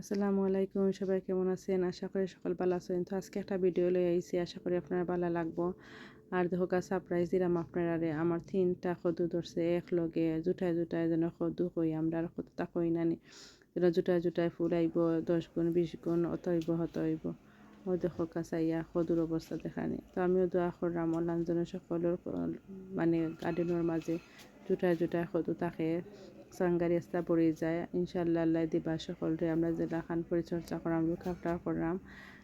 আসসালামু আলাইকুম, সবাই কেমন আছেন? আশা করি সকল ভালো আছেন। তো আজকে একটা ভিডিও লই আইছি, আশা করি আপনার ভালো লাগবো। আর দেখো গা সারপ্রাইজ দিলাম আপনারা আমার তিনটা খদু ধরছে এক লগে জুটায় জুটায় যেন খদু কই, আমরা আর কতটা কই নানি যেন জুটায় জুটায় ফুল আইব দশ গুণ, বিশ গুণ অত হইব হত হইব ও দেখো কাছাইয়া খদুর অবস্থা দেখানি তো আমিও দোয়া করলাম অলাঞ্জন সকলের মানে গার্ডেনের মাঝে জুটায় জুটায় খদু থাকে। সাংগারি রাস্তা পড়ে যায়। ইনশাল্লাহ আল্লাহ দিবা সকলরে আমরা জেলা খান পরিচর্যা করাম রুখাফটা করাম।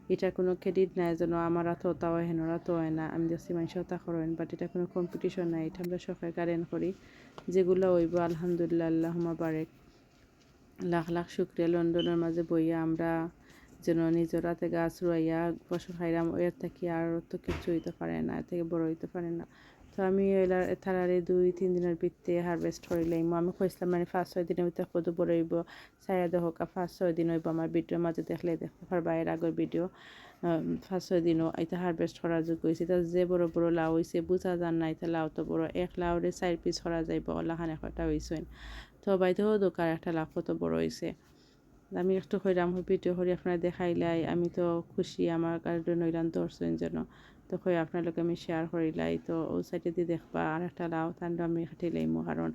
এটা কোনো ক্রেডিট নাই যেন আমার তো তাও হেনরা তো হয় না। আমি দেখছি মানুষ তা করেন বাট এটা কোনো কম্পিটিশন নাই। এটা আমরা সবাই কারেন করি। যেগুলো হইব, আলহামদুলিল্লাহ আল্লাহ বারেক। লাখ লাখ শুক্রিয়া। লন্ডনের মাঝে বইয়া আমরা যেন নিজের রাতে গাছ রুয়াইয়া ফসল খাইলাম এর থেকে আর তো কিছু হইতে পারে না এর থেকে বড় হইতে পারে না। তো আমি এলার থারারে দুই, তিন দিনের ভিত্তে হারভেস্ট করিলাম আমি কইছিলাম মানে ফার্স্ট ছয় দিনের ভিতরে কত বড় হইব, ছায়া হোক ফার্স্ট ছয় দিন হইব আমার ভিডিওর মাঝে দেখলে দেখতে পারবা, এর আগের ভিডিও ফার্স্ট ছয় দিনও এটা হারভেস্ট করার যোগ হয়েছে তা যে বড় বড় লাউ হয়েছে বুঝা যান না এটা লাউ তো বড়, এক লাউরে চার পিস করা যাইব ওলাখান একটা হয়েছে তো বাইতেও দোকান একটা লাউ কত বড় হয়েছে আমি একটু কইরাম ভিডিও করে আপনারা দেখাইলাই, আমি তো খুশি আমার কারণে নইলাম দর্শন যেন। তো কই আপনার লোক আমি শেয়ার করিলাই, তো ও সাইডে দিয়ে দেখবা আর একটা লাউ তান্ড আমি খাটিলাইমো কারণ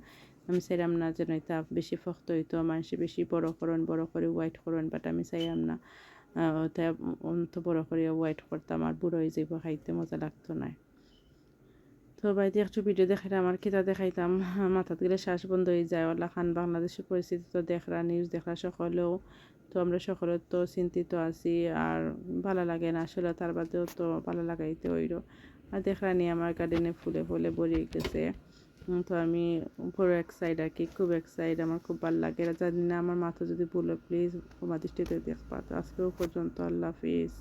আমি চাইলাম না যেন এটা বেশি ফক্ত হইতো, মানুষ বেশি বড় করুন, বড় করে হোয়াইট করুন বাট আমি চাইলাম না। তো বড় করে হোয়াইট করতাম, আর বুড়ো হয়ে যাইব, খাইতে মজা লাগতো না। তো বাইতে একটু ভিডিও দেখাইলে আমার কিতা দেখাইতাম। মাথাত গেলে শ্বাস বন্ধ হয়ে যায়। ওলা খান, বাংলাদেশের পরিস্থিতি তো দেখরা নিউজ দেখরা সকলেও তো আমরা সকলে তো চিন্তিত আছি আর ভালো লাগে না। আসলে তার বাদেও তো ভালো লাগাইতে হইল। আর দেখরা নিয়ে আমার গার্ডেনে ফুলে ফুলে ভরিয়ে গেছে। তো আমি পুরো এক সাইড আর কি, খুব এক সাইড আমার খুব ভালো লাগে। জানি না, আমার মাথা যদি ভুলো প্লিজ ক্ষমা দৃষ্টিতে দেখবা। তো আজকেও পর্যন্ত আল্লাহ হাফিজ।